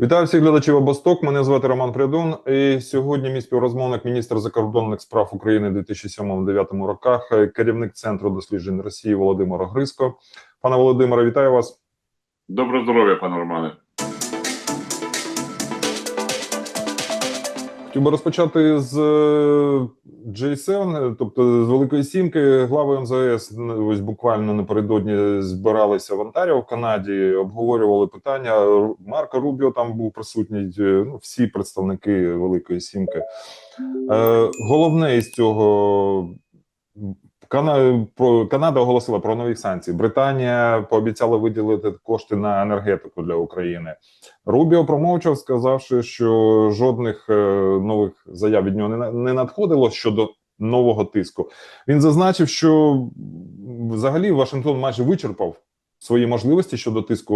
Вітаю всіх глядачів Обосток. Мене звати Роман Придон І сьогодні мій співрозмовник, міністр закордонних справ України 2007-2009 роках, керівник центру досліджень Росії Володимир Огриско. Пане Володимире, вітаю вас. Доброго здоров'я, пане Романе. Хотів би розпочати з е, J7, тобто з Великої Сімки. Глави МЗС ось буквально напередодні збиралися в Онтаріо в Канаді, обговорювали питання. Марко Рубіо там був присутній. е, Ну, всі представники Великої Сімки. Е, головне із цього Кана... про Канада оголосила про нові санкції. Британія пообіцяла виділити кошти на енергетику для України. Рубіо промовчав, сказавши, що жодних е, нових заяв від нього не, не надходило щодо нового тиску. Він зазначив, що взагалі Вашингтон майже вичерпав свої можливості щодо тиску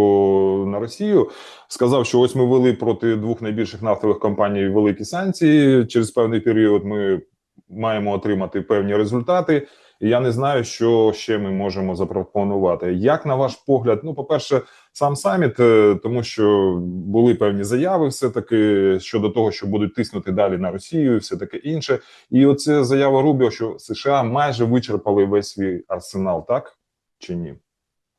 на Росію. Сказав, що ось ми вели проти двох найбільших нафтових компаній великі санкції. Через певний період ми маємо отримати певні результати. І я не знаю, що ще ми можемо запропонувати. Як на ваш погляд, ну, по-перше, сам саміт, е, тому що були певні заяви, все таки щодо того, що будуть тиснути далі на Росію, і все таке інше. І оце заява Рубіо, що США майже вичерпали весь свій арсенал, так чи ні?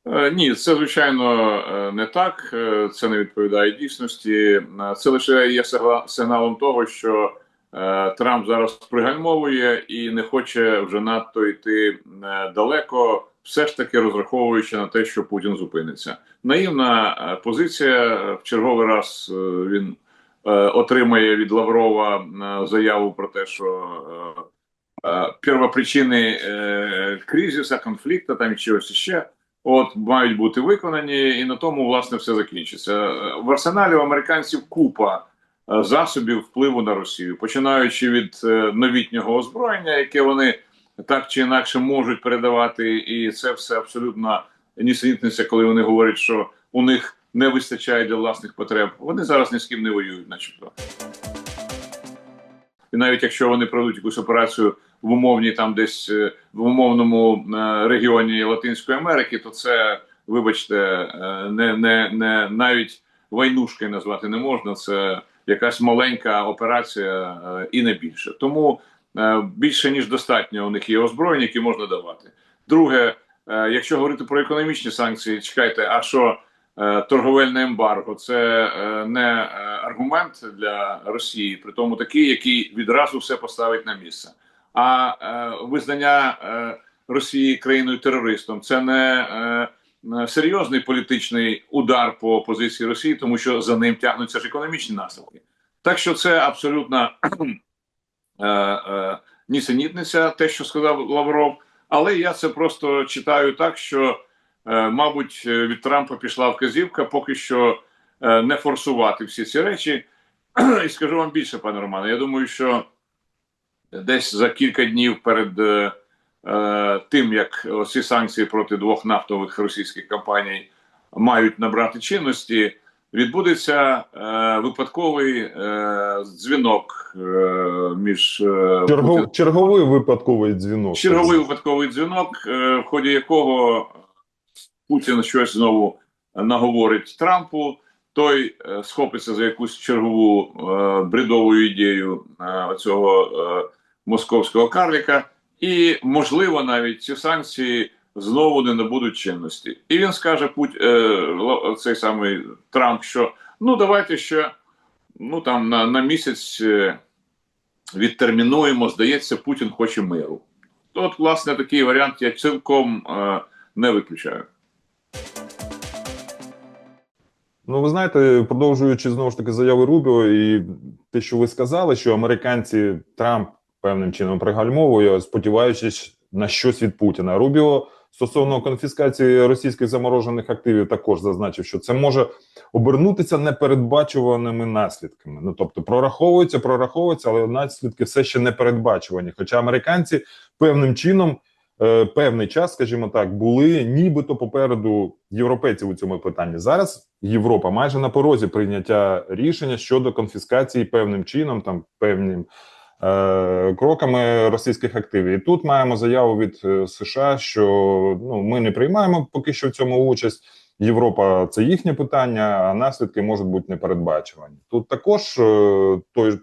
Е, Ні, це звичайно е, не так. Це не відповідає дійсності. Це лише є сигналом того, що Трамп зараз пригальмовує і не хоче вже надто йти е, далеко, все ж таки розраховуючи на те, що Путін зупиниться. Наївна е, позиція. В черговий раз е, він е, отримає від Лаврова е, заяву про те, що. е, е, Первопричини е, кризиса, конфлікту там чогось ще. От мають бути виконані, і на тому власне все закінчиться. Е, В арсеналі у американців купа е, засобів впливу на Росію, починаючи від е, новітнього озброєння, яке вони так чи інакше можуть передавати, і це все абсолютно нісенітниця, коли вони говорять, що у них не вистачає для власних потреб. Вони зараз ні з ким не воюють, начебто. І навіть якщо вони проведуть якусь операцію в умовній там десь е, в умовному е, регіоні Латинської Америки, то це, вибачте, е, не, не, не навіть войнушкою назвати не можна. Це якась маленька операція е, і не більше. Тому е, більше ніж достатньо у них є озброєнь, які можна давати. Друге, е, якщо говорити про економічні санкції, чекайте, а що? Торговельне ембарго це не аргумент для Росії, при тому такий, який відразу все поставить на місце. А визнання Росії країною терористом це не серйозний політичний удар по позиції Росії, тому що за ним тягнуться ж економічні наслідки. Так що це абсолютно е, е, нісенітниця, те, що сказав Лавров. Але я це просто читаю так, що, е, мабуть, е, від Трампа пішла вказівка поки що е, не форсувати всі ці речі. І скажу вам більше, пане Романе. Я думаю, що десь за кілька днів перед е, е, тим, як ці санкції проти двох нафтових російських компаній мають набрати чинності, відбудеться е, випадковий е, дзвінок е, між е, Чергов... Путін- Черговий випадковий дзвінок. черговий випадковий дзвінок, е, в ході якого Путін щось знову наговорить Трампу. Той е, схопиться за якусь чергову е, бредову ідею е, цього е, московського карліка, і можливо навіть ці санкції знову не набудуть чинності. І він скаже Пут... е, цей самий Трамп, що ну давайте ще ну там на, на місяць е, відтермінуємо. Здається, Путін хоче миру. То, От, власне, такий варіант я цілком е, не виключаю. Ну, ви знаєте, продовжуючи знову ж таки заяви Рубіо, і те, що ви сказали, що американці Трамп певним чином пригальмовує, сподіваючись на щось від Путіна. Рубіо стосовно конфіскації російських заморожених активів також зазначив, що це може обернутися непередбачуваними наслідками. Ну тобто, прораховується, прораховується, але наслідки все ще не передбачувані. Хоча американці певним чином. е, Певний час, скажімо так, були нібито попереду європейців у цьому питанні. Зараз Європа майже на порозі прийняття рішення щодо конфіскації певним чином, там певним кроками російських активів. І тут маємо заяву від е, США, що ну ми не приймаємо поки що в цьому участь. Європа це їхнє питання, а наслідки можуть бути непередбачувані. Тут також е, той,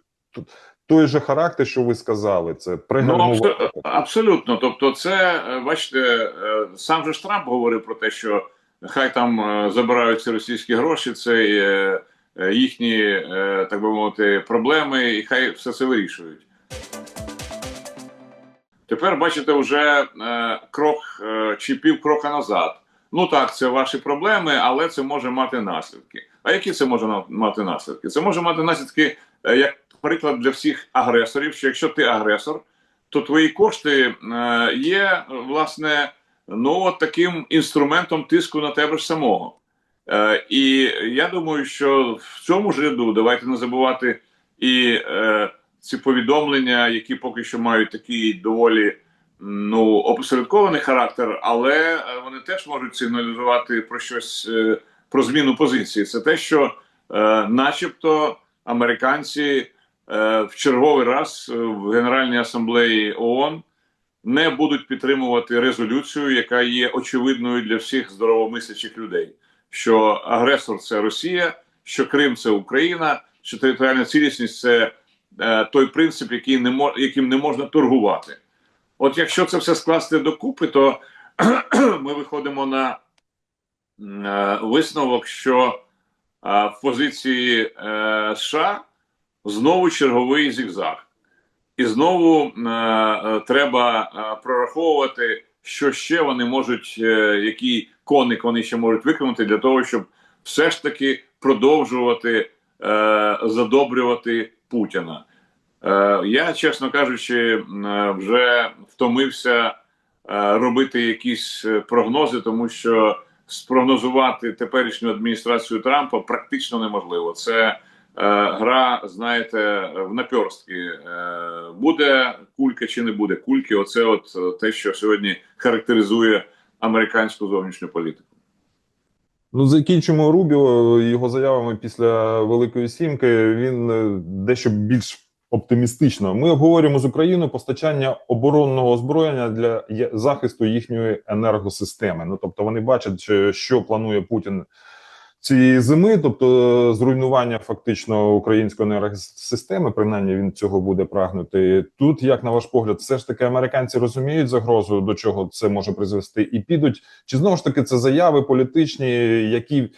той же характер, що ви сказали, це Ну, пригальмувати. абсо- абсолютно. Тобто, це е, бачите, е, сам же Трамп говорив про те, що хай там е, забираються російські гроші, це е, е, їхні, е, так би мовити, проблеми, і хай все це вирішують. Тепер бачите, вже е, крок е, чи півкрока назад. Ну так, це ваші проблеми, але це може мати наслідки. А які це може мати наслідки? Це може мати наслідки, е, як приклад для всіх агресорів, що якщо ти агресор, то твої кошти е, є власне ну от таким інструментом тиску на тебе ж самого. Е, і я думаю, що в цьому ж ряду давайте не забувати і е, ці повідомлення, які поки що мають такий доволі ну опосередкований характер, але е, вони теж можуть сигналізувати про щось е, про зміну позиції. Це те, що, е, начебто, американці е, в черговий раз е, в Генеральній асамблеї ООН не будуть підтримувати резолюцію, яка є очевидною для всіх здоровомислячих людей, що агресор це Росія, що Крим це Україна, що територіальна цілісність це е, той принцип, який не мо- яким не можна торгувати. От якщо це все скласти докупи, то ми виходимо на е, висновок, що е, в позиції США знову черговий зігзаг. І знову е, треба е, прораховувати, що ще вони можуть, е, який коник вони ще можуть виконати для того, щоб все ж таки продовжувати е, задобрювати Путіна. Е, я, чесно кажучи, е, вже втомився е, робити якісь прогнози, тому що спрогнозувати теперішню адміністрацію Трампа практично неможливо. Це гра, знаєте, в наперстки. Буде кулька чи не буде кульки. Оце от те, що сьогодні характеризує американську зовнішню політику. Ну, закінчимо Рубіо його заявами після Великої Сімки. Він е, дещо більш оптимістично. Ми обговорюємо з Україною постачання оборонного озброєння для захисту їхньої енергосистеми. Ну тобто вони бачать, що- що планує Путін цієї зими, тобто е, зруйнування фактично української енергосистеми. Принаймні він цього буде прагнути. Тут, як на ваш погляд, все ж таки американці розуміють загрозу, до чого це може призвести, і підуть. Чи знову ж таки це заяви політичні, які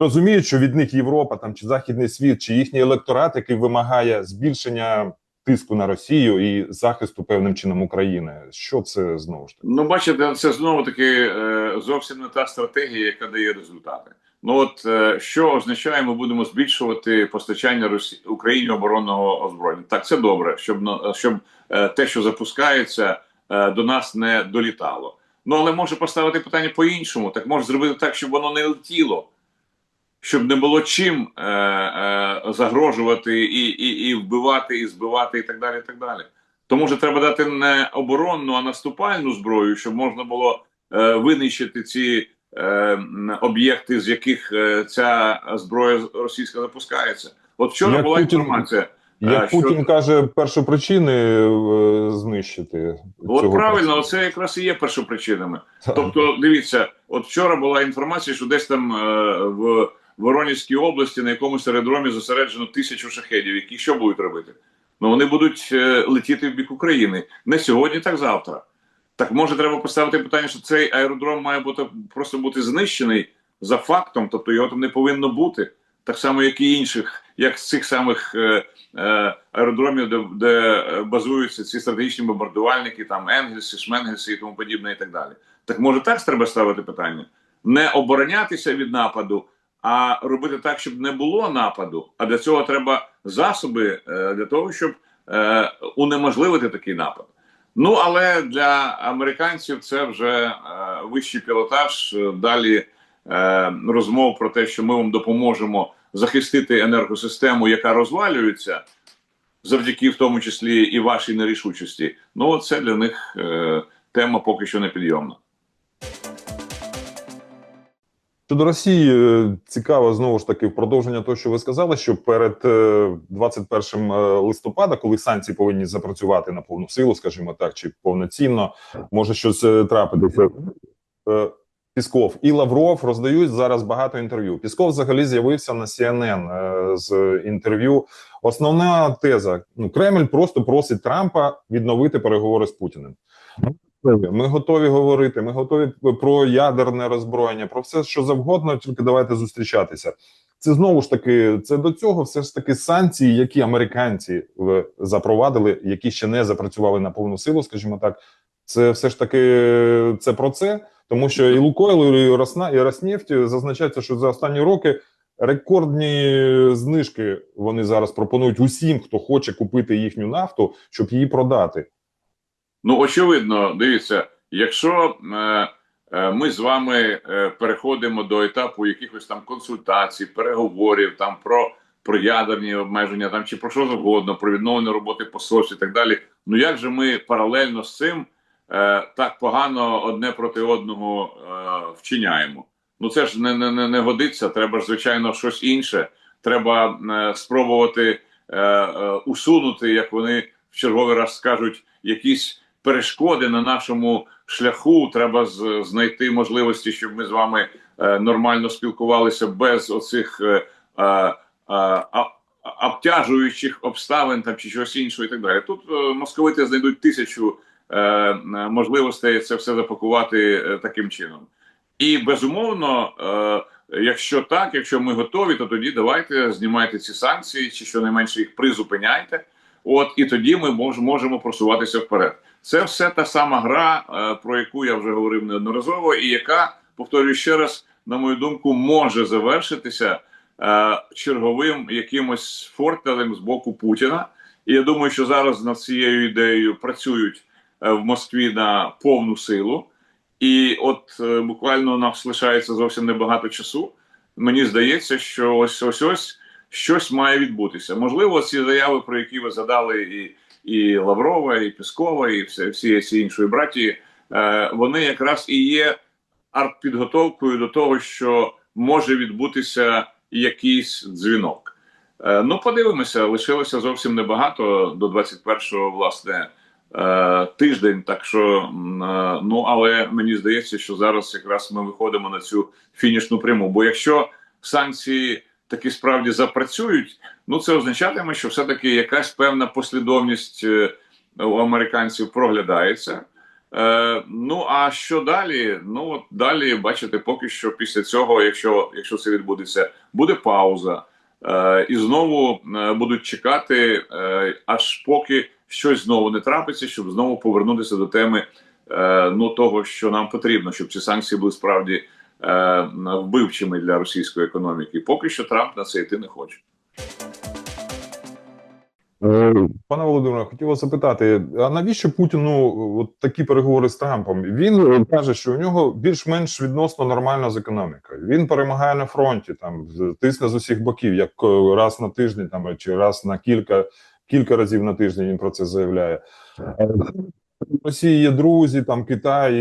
розуміють, що від них Європа там чи західний світ, чи їхній електорат, який вимагає збільшення тиску на Росію і захисту певним чином України? Що це знову ж таки? Ну, бачите, це знову таки е, зовсім не та стратегія, яка дає результати. Ну от е, що означає, ми будемо збільшувати постачання Росі... Україні оборонного озброєння. Так, це добре, щоб щоб е, те, що запускається, е, до нас не долітало. Ну але може поставити питання по-іншому. Так може зробити так, щоб воно не летіло, щоб не було чим е, е, загрожувати і, і, і вбивати, і збивати, і так далі. І так далі. То може треба дати не оборонну, а наступальну зброю, щоб можна було е, винищити ці об'єкти, з яких е, ця зброя російська запускається. От вчора Як була Путін- інформація. Як що- Путін каже, першопричини е, знищити От правильно, це якраз і є першопричинами. Тобто, дивіться, от вчора була інформація, що десь там е, в Воронезькій області на якомусь аеродромі зосереджено тисячу шахедів, які що будуть робити? Ну вони будуть е, летіти в бік України не сьогодні, так завтра. Так може треба поставити питання, що цей аеродром має бути просто бути знищений за фактом, тобто його там не повинно бути, так само, як і інших, як з цих самих е, е, аеродромів, де, де базуються ці стратегічні бомбардувальники, там Енгельси, Шменгельси і тому подібне, і так далі. Так може так треба ставити питання? Не оборонятися від нападу, а робити так, щоб не було нападу. А для цього треба засоби е, для того, щоб е, унеможливити такий напад. Ну але для американців це вже е, вищий пілотаж. Е, Далі е, розмов про те, що ми вам допоможемо захистити енергосистему, яка розвалюється, завдяки в тому числі і вашій нерішучості. Ну це для них е, тема поки що не Щодо Росії, е, цікаво знову ж таки в продовження того, що ви сказали, що перед е, 21 листопада, коли санкції повинні запрацювати на повну силу, скажімо так, чи повноцінно, може щось е, трапитися. Е, Пісков і Лавров роздають зараз багато інтерв'ю. Пісков взагалі з'явився на CNN е, з інтерв'ю. Основна теза: ну Кремль просто просить Трампа відновити переговори з Путіним. Ми готові говорити. Ми готові про ядерне роззброєння, про все, що завгодно, тільки давайте зустрічатися. Це знову ж таки, це до цього все ж таки санкції, які американці е, запровадили, які ще не запрацювали на повну силу, скажімо так. Це все ж таки це про це, тому що і Лукойл, і Росна, і Роснефть зазначається, що за останні роки рекордні знижки вони зараз пропонують усім, хто хоче купити їхню нафту, щоб її продати. Ну, очевидно, дивіться, якщо е, е, ми з вами е, переходимо до етапу якихось там консультацій, переговорів там про, про ядерні обмеження, там чи про що завгодно, про відновлення роботи посольств і так далі. Ну як же ми паралельно з цим е, так погано одне проти одного е, вчиняємо? Ну це ж не, не, не, годиться. Треба ж, звичайно, щось інше. Треба е, спробувати е, е, усунути, як вони в черговий раз скажуть, якісь перешкоди на нашому шляху. Треба знайти можливості, щоб ми з вами е, нормально спілкувалися без оцих е, е, обтяжуючих обставин там чи щось іншого, і так далі. Тут московити знайдуть тисячу можливостей це все запакувати таким чином. І безумовно, якщо так, якщо ми готові, то тоді давайте знімайте ці санкції, чи щонайменше їх призупиняйте. От і тоді ми можемо просуватися вперед. Це все та сама гра, е, про яку я вже говорив неодноразово, і яка, повторюю ще раз, на мою думку, може завершитися е, черговим якимось фортелем з боку Путіна. І я думаю, що зараз над цією ідеєю працюють е, в Москві на повну силу. І от буквально нас лишається зовсім небагато часу. Мені здається, що ось ось ось щось має відбутися. Можливо, ці заяви, про які ви задали, і і Лаврова, і Піскова, і всі, всі іншої братії, е, вони якраз і є артпідготовкою до того, що може відбутися якийсь дзвінок. Е, ну, подивимося, лишилося зовсім небагато до 21-го, власне. е, Тиждень, так що ну але мені здається, що зараз якраз ми виходимо на цю фінішну пряму. Бо якщо санкції таки справді запрацюють, ну це означатиме, що все-таки якась певна послідовність е, у американців проглядається. Е, ну а що далі? Ну от далі, бачите, поки що після цього, якщо, якщо це відбудеться, буде пауза. Е, і знову е, будуть чекати, е, аж поки щось знову не трапиться, щоб знову повернутися до теми е, ну того, що нам потрібно, щоб ці санкції були справді вбивчими для російської економіки. Поки що Трамп на це йти не хоче. Пане Володимире, хотів вас запитати: а навіщо Путіну от такі переговори з Трампом? Він е, каже, що у нього більш-менш відносно нормальна з економікою. Він перемагає на фронті, там тисне з усіх боків, як е, раз на тиждень, там чи раз на кілька кілька разів на тиждень. Він про це заявляє. Росії є друзі, там Китай,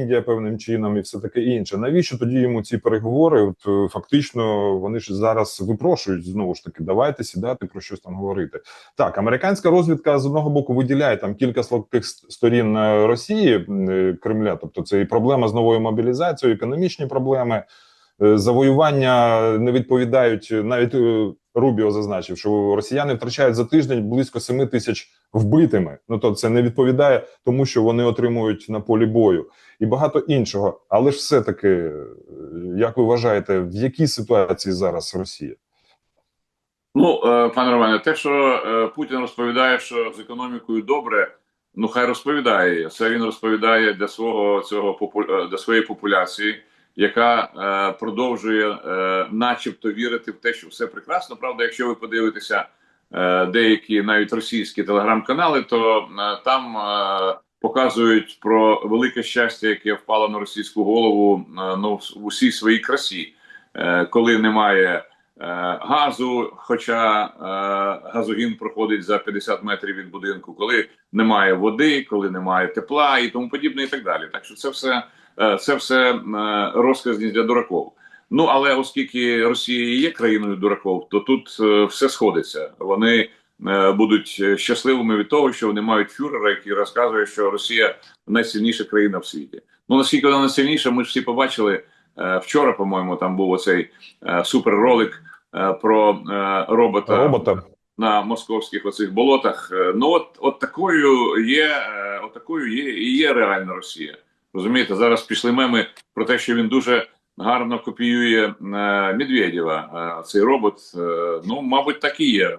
Індія певним чином і все таке інше. Навіщо тоді йому ці переговори? От е, фактично вони ж зараз випрошують знову ж таки, давайте сідати про щось там говорити. Так, американська розвідка з одного боку виділяє там кілька слабких сторін е, Росії е, Кремля. Тобто, це і проблема з новою мобілізацією, економічні проблеми. Завоювання не відповідають навіть Рубіо зазначив, що росіяни втрачають за тиждень близько 7 тисяч вбитими. Ну то це не відповідає тому, що вони отримують на полі бою, і багато іншого. Але ж все таки, е, як ви вважаєте, в якій ситуації зараз Росія? Ну, е, пане Романе, те, що е, Путін розповідає, що з економікою добре, ну хай розповідає. Це він розповідає для свого цього для своєї популяції, яка е, продовжує, е, начебто, вірити в те, що все прекрасно. Правда, якщо ви подивитеся е, деякі навіть російські телеграм-канали, то там показують про велике щастя, яке впало на російську голову ну, в усій своїй красі, коли немає. Е, газу, хоча е, газогін проходить за 50 метрів від будинку, коли немає води, коли немає тепла і тому подібне, і так далі. Так що це все е, це все розказні для дураков. Ну але оскільки Росія є країною дураков, то тут все сходиться. Вони будуть щасливими від того, що вони мають фюрера, який розказує, що Росія найсильніша країна в світі. Ну наскільки вона сильніша, ми ж всі побачили вчора. По-моєму, там був оцей суперролик про е, робота Робота. на московських оцих болотах. Е, Ну от, от такою є, е, от такою є і є реальна Росія. Розумієте, зараз пішли меми про те, що він дуже гарно копіює е, Медведєва. Е, цей робот. Е, ну, мабуть, так і є. Е,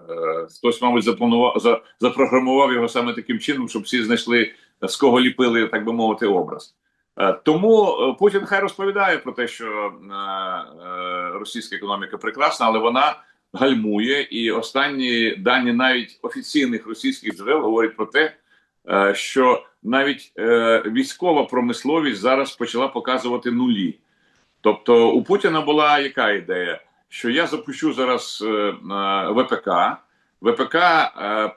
хтось, мабуть, запланував за, запрограмував його саме таким чином, щоб всі знайшли з кого ліпили, так би мовити, образ. Е, Тому е, Путін хай розповідає про те, що е, російська економіка прекрасна, але вона гальмує, і останні дані навіть офіційних російських джерел говорять про те, що навіть військова промисловість зараз почала показувати нулі. Тобто, у Путіна була яка ідея? Що я запущу зараз ВПК, ВПК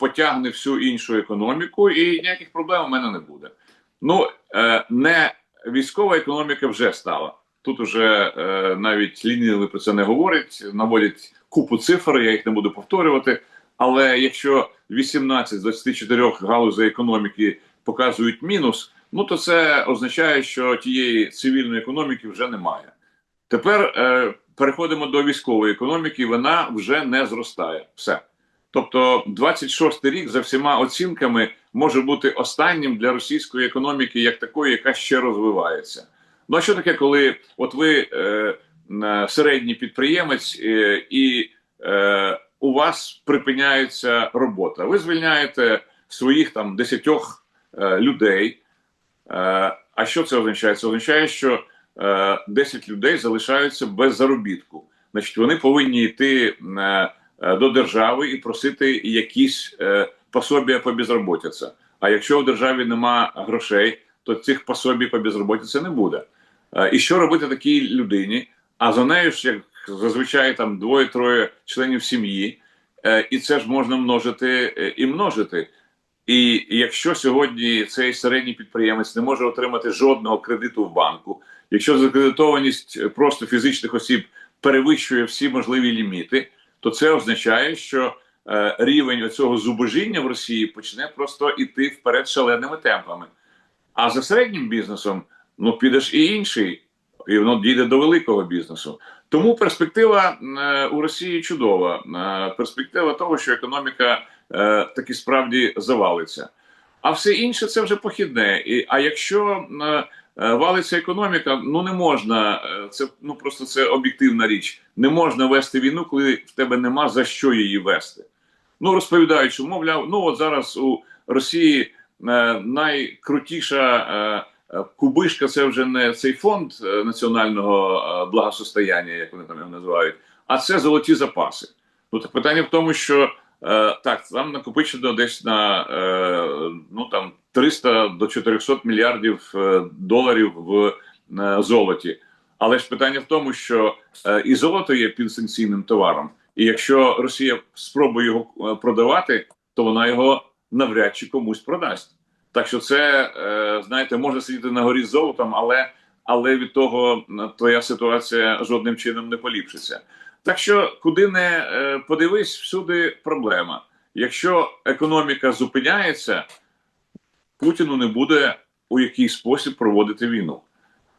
потягне всю іншу економіку, і ніяких проблем у мене не буде. Ну не військова економіка вже стала. Тут уже е, навіть лінійно про це не говорять, наводять купу цифр, я їх не буду повторювати. Але якщо 18 з 24 галузей економіки показують мінус, ну то це означає, що тієї цивільної економіки вже немає. Тепер е, переходимо до військової економіки, вона вже не зростає. Все. Тобто, 26 рік за всіма оцінками може бути останнім для російської економіки, як такої, яка ще розвивається. Ну а що таке, коли от ви е, середній підприємець е, і е, у вас припиняється робота? Ви звільняєте своїх там десятьох е, людей. Е, а що це означає? Це означає, що е, 10 людей залишаються без заробітку. Значить, вони повинні йти е, до держави і просити якісь е, пособія по безробітці. А якщо в державі нема грошей, то цих пособій по безробітці не буде. Е, і що робити такій людині? А за нею ж як зазвичай там двоє-троє членів сім'ї, е, і це ж можна множити е, і множити. І якщо сьогодні цей середній підприємець не може отримати жодного кредиту в банку, якщо закредитованість просто фізичних осіб перевищує всі можливі ліміти, то це означає, що е, рівень цього зубожіння в Росії почне просто іти вперед шаленими темпами. А за середнім бізнесом ну підеш і інший, і воно дійде до великого бізнесу. Тому перспектива е, у Росії чудова. Е, перспектива того, що економіка таки справді завалиться. А все інше це вже похідне. І, а якщо валиться економіка, ну не можна. е, Це ну просто це об'єктивна річ. Не можна вести війну, коли в тебе нема за що її вести. Ну розповідають, що мовляв, ну от зараз у Росії е, найкрутіша. Е, Е, Кубишка це вже не цей фонд е, національного е, благосостояння, як вони там його називають, а це золоті запаси. Ну так питання в тому, що е, так там накопичено десь на е, ну там 300 до 400 мільярдів е, доларів в е, золоті. Але ж питання в тому, що е, і золото є підсанкційним товаром, і якщо Росія спробує його продавати, то вона його навряд чи комусь продасть. Так що це, знаєте, може сидіти на горі з золотом, але, але від того твоя ситуація жодним чином не поліпшиться. Так що, куди не подивись, всюди проблема. Якщо економіка зупиняється, Путіну не буде у який спосіб проводити війну.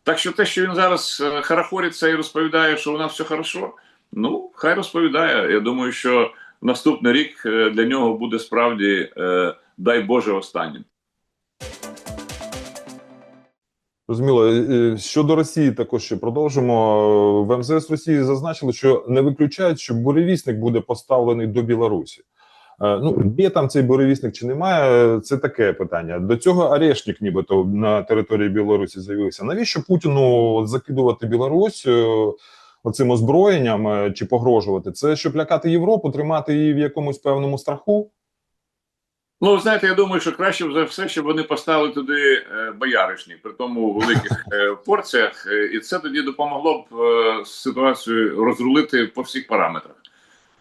Так що те, що він зараз е, харахориться і розповідає, що у нас все хорошо, ну хай розповідає. Я думаю, що наступний рік е, для нього буде справді, е, дай Боже, останнім. Зрозуміло. Е, Щодо Росії, також ще продовжимо. В МЗС Росії зазначили, що не виключають, що буревісник буде поставлений до Білорусі. Е, Ну, є там цей буревісник чи немає, це таке питання. До цього арешник, нібито на території Білорусі з'явився. Навіщо Путіну закидувати Білорусь е, оцим озброєнням е, чи погрожувати? Це щоб лякати Європу, тримати її в якомусь певному страху? Ну, знаєте, я думаю, що краще за все, щоб вони поставили туди бояришні, при тому у великих порціях, і це тоді допомогло б ситуацію розрулити по всіх параметрах.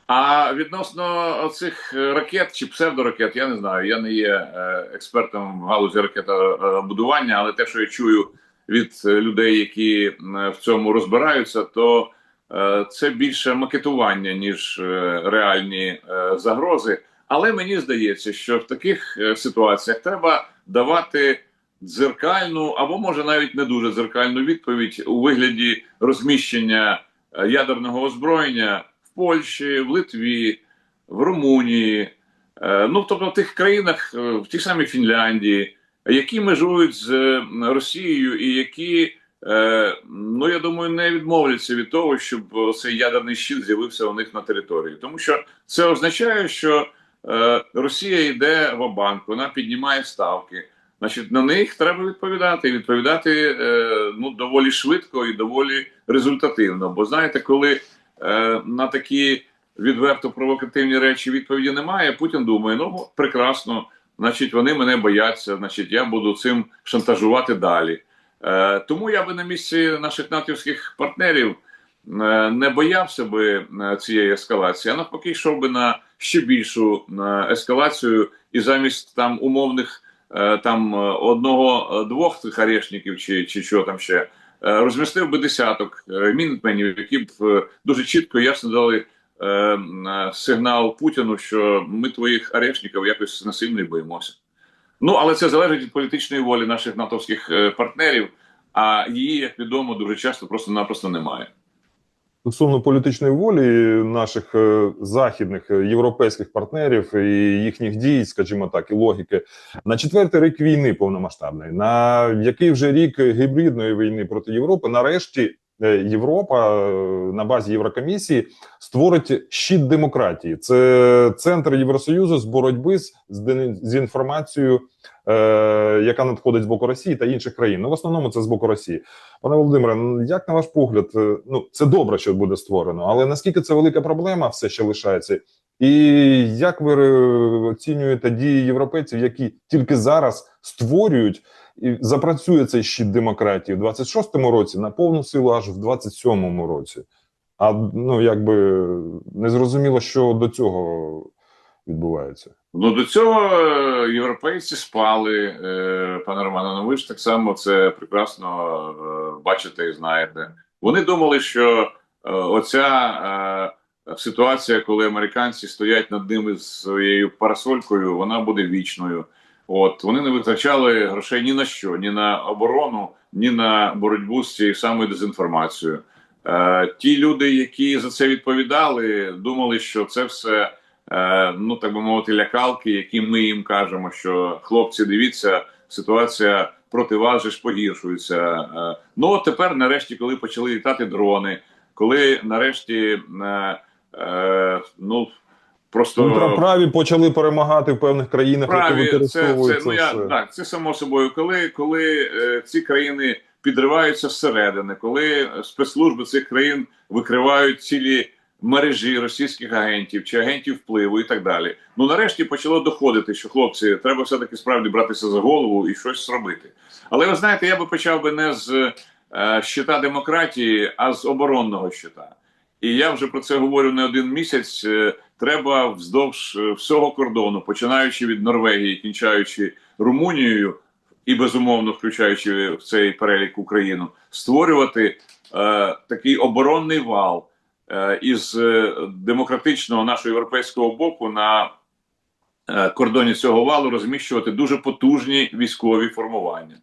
А відносно цих ракет чи псевдоракет, я не знаю. Я не є е, експертом в галузі ракетобудування, але те, що я чую від е, людей, які е, в цьому розбираються, то е, це більше макетування, ніж е, реальні е, загрози. Але мені здається, що в таких е, ситуаціях треба давати дзеркальну, або може навіть не дуже дзеркальну відповідь у вигляді розміщення е, ядерного озброєння Польщі, в Литві, в Румунії, е, ну тобто в тих країнах, е, в тій самій Фінляндії, які межують з Росією і які, е, ну я думаю, не відмовляться від того, щоб цей ядерний щит з'явився у них на території, тому що це означає, що Росія йде в банк, вона піднімає ставки. Значить, на них треба відповідати. Відповідати ну доволі швидко і доволі результативно. Бо знаєте, коли на такі відверто провокативні речі відповіді немає, Путін думає: ну прекрасно, значить, вони мене бояться, значить, я буду цим шантажувати далі. Е, тому я би на місці наших натівських партнерів е, не боявся би е, цієї ескалації, а навпаки, йшов би на ще більшу е, ескалацію, і замість там умовних е, там е, одного-двох цих арешників чи, чи що там ще. Е, Розмістив би десяток мінменів, які б е, дуже чітко ясно дали е, е, сигнал Путіну, що ми твоїх арешників якось насильно боїмося. Ну але це залежить від політичної волі наших натовських е, партнерів, а її, як відомо, дуже часто просто-напросто немає. Стосовно політичної волі наших е, західних е, європейських партнерів і їхніх дій, скажімо так, і логіки на четвертий рік війни повномасштабної, на який вже рік гібридної війни проти Європи, нарешті Європа е, на базі Єврокомісії створить щит демократії. Це центр Євросоюзу з боротьби з, з інформацією, е, яка надходить з боку Росії та інших країн. Ну в основному це з боку Росії. Пане Володимире, ну, як на ваш погляд, е, ну це добре, що буде створено, але наскільки це велика проблема все ще лишається? І як ви е, оцінюєте дії європейців, які тільки зараз створюють і запрацює цей щит демократії в 26-му році на повну силу, аж в 27-му році? А ну якби не зрозуміло, що до цього відбувається. Ну до цього е, європейці спали, е, пане Романе. Ну ви ж так само це прекрасно е, бачите і знаєте. Вони думали, що оця ситуація, коли американці стоять над ними з своєю парасолькою, вона буде вічною. От вони не витрачали грошей ні на що, ні на оборону, ні на боротьбу з цією самою дезінформацією. Е, ті люди, які за це відповідали, думали, що це все е, ну так би мовити, лякалки, які ми їм кажемо, що хлопці, дивіться, ситуація проти вас же ж погіршується. Е, ну от тепер, нарешті, коли почали літати дрони, коли нарешті е, просто Ультраправі почали перемагати в певних країнах, які праві, це, використовують це, ну, я, так, це само собою. Коли, коли е, ці країни підриваються зсередини, коли спецслужби цих країн викривають цілі мережі російських агентів чи агентів впливу і так далі. Ну нарешті почало доходити, що хлопці треба все таки справді братися за голову і щось зробити. Але ви знаєте, я би почав би не з е, щита демократії, а з оборонного щита. І я вже про це говорю не один місяць. Е, Треба вздовж е, всього кордону, починаючи від Норвегії, кінчаючи Румунією і безумовно включаючи в цей перелік Україну, створювати е, такий оборонний вал е, із е, демократичного нашого європейського боку на е, кордоні цього валу розміщувати дуже потужні військові формування.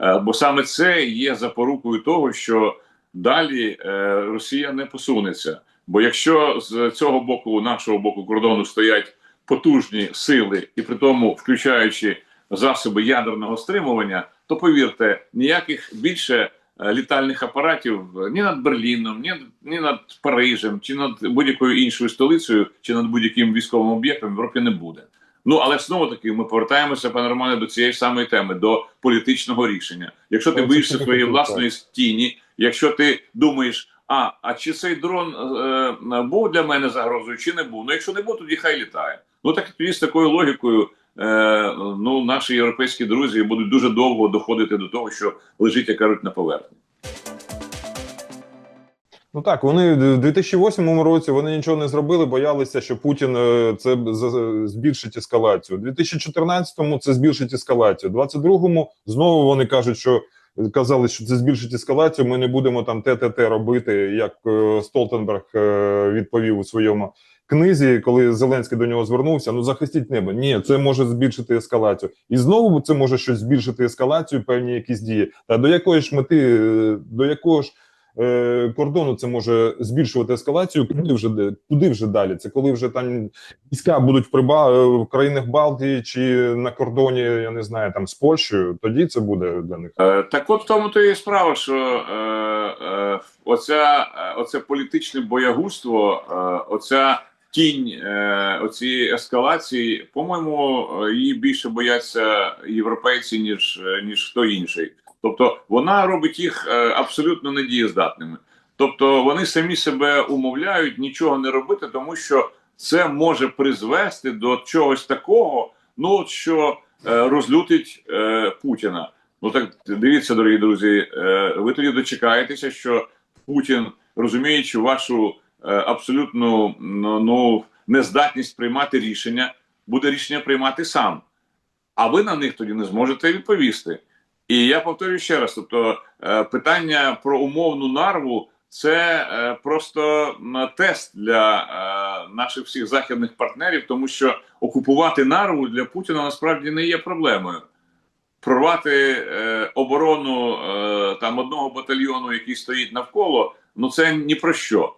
Е, бо саме це є запорукою того, що далі е, Росія не посунеться. Бо якщо з цього боку, нашого боку кордону стоять потужні сили, і при тому включаючи засоби ядерного стримування, то повірте, ніяких більше е, літальних апаратів ні над Берліном, ні, ні над Парижем, чи над будь-якою іншою столицею, чи над будь-яким військовим об'єктом в Європі не буде. Ну але знову таки ми повертаємося, пане Романе, до цієї самої теми, до політичного рішення. Якщо ти боїшся своєї власної тіні, якщо ти думаєш, а, а чи цей дрон е, був для мене загрозою, чи не був? Ну якщо не був, тоді хай літає. Ну так тоді з такою логікою. Е, ну, наші європейські друзі будуть дуже довго доходити до того, що лежить, як кажуть, на поверхні. Ну так, вони в 2008 році вони нічого не зробили, боялися, що Путін е, це збільшить ескалацію. У 2014-му це збільшить ескалацію. У 22-му знову вони кажуть, що казали, що це збільшить ескалацію. Ми не будемо там ТТТ робити, як е, Столтенберг е, відповів у своєму книзі, коли Зеленський до нього звернувся, ну захистіть небо. Ні, це може збільшити ескалацію. І знову це може щось збільшити ескалацію, певні якісь дії. Та до якої ж мети, до якого ж е, кордону це може збільшувати ескалацію? Куди вже де- куди вже далі? Це коли вже там війська будуть в приба е, в країнах Балтії чи на кордоні, я не знаю, там з Польщею, тоді це буде для них. Е, Так от в тому то і справа, що е, е, оця, оце політичне боягузтво, е, оця тінь е, оцієї ескалації, по-моєму, її більше бояться європейці, ніж, ніж хто інший. Тобто вона робить їх е, абсолютно недієздатними. Тобто вони самі себе умовляють нічого не робити, тому що це може призвести до чогось такого, ну от що е, розлютить е, Путіна. Ну так дивіться, дорогі друзі. Ви тоді дочекаєтеся, що Путін, розуміючи вашу абсолютну ну, ну, нездатність приймати рішення, буде рішення приймати сам. А ви на них тоді не зможете відповісти. І я повторюю ще раз: тобто, е, питання про умовну нарву це е, просто тест для е, наших всіх західних партнерів, тому що окупувати нарву для Путіна насправді не є проблемою прорвати оборону там одного батальйону, який стоїть навколо, ну це ні про що.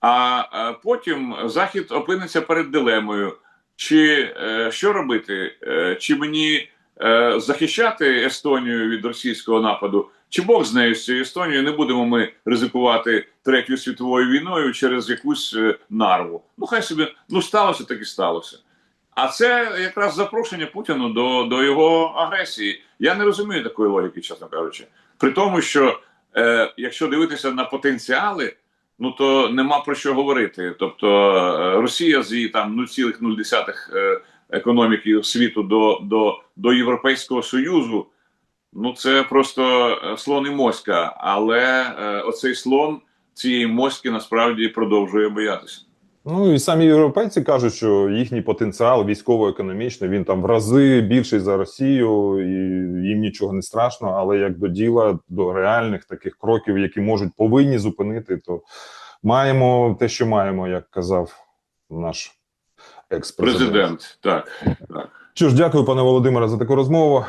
А потім Захід опиниться перед дилемою: чи що робити? Чи мені е, захищати Естонію від російського нападу? Чи Бог з нею з цією Естонією не будемо ми ризикувати третьою світовою війною через якусь е, нарву? Ну хай собі ну сталося, так і сталося. А це якраз запрошення Путіну до, до його агресії. Я не розумію такої логіки, чесно кажучи. При тому, що е, якщо дивитися на потенціали, ну то нема про що говорити. Тобто е, Росія з її там 0,0 е, економіки світу до, до, до Європейського Союзу. Ну це просто е, слон і моська. Але е, оцей слон цієї моськи насправді продовжує боятися. Ну і самі європейці кажуть, що їхній потенціал військово-економічний він там в рази більший за Росію, і їм нічого не страшно. Але як до діла, до реальних таких кроків, які можуть повинні зупинити, то маємо те, що маємо, як казав наш екс-президент. Президент, так, так. Що ж, дякую, пане Володимире, за таку розмову.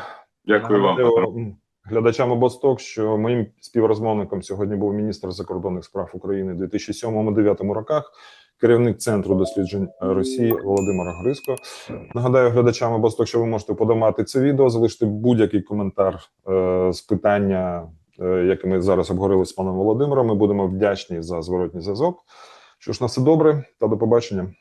Дякую вам. Глядачам обосток, що моїм співрозмовником сьогодні був міністр закордонних справ України у 2007-2009 роках, керівник центру досліджень Росії Володимир Гриско. Нагадаю глядачам обосток, що ви можете подавати це відео, залишити будь-який коментар е, з питання, е, яке ми зараз обговорили з паном Володимиром. Ми будемо вдячні за зворотній зв'язок. Що ж, на все добре та до побачення.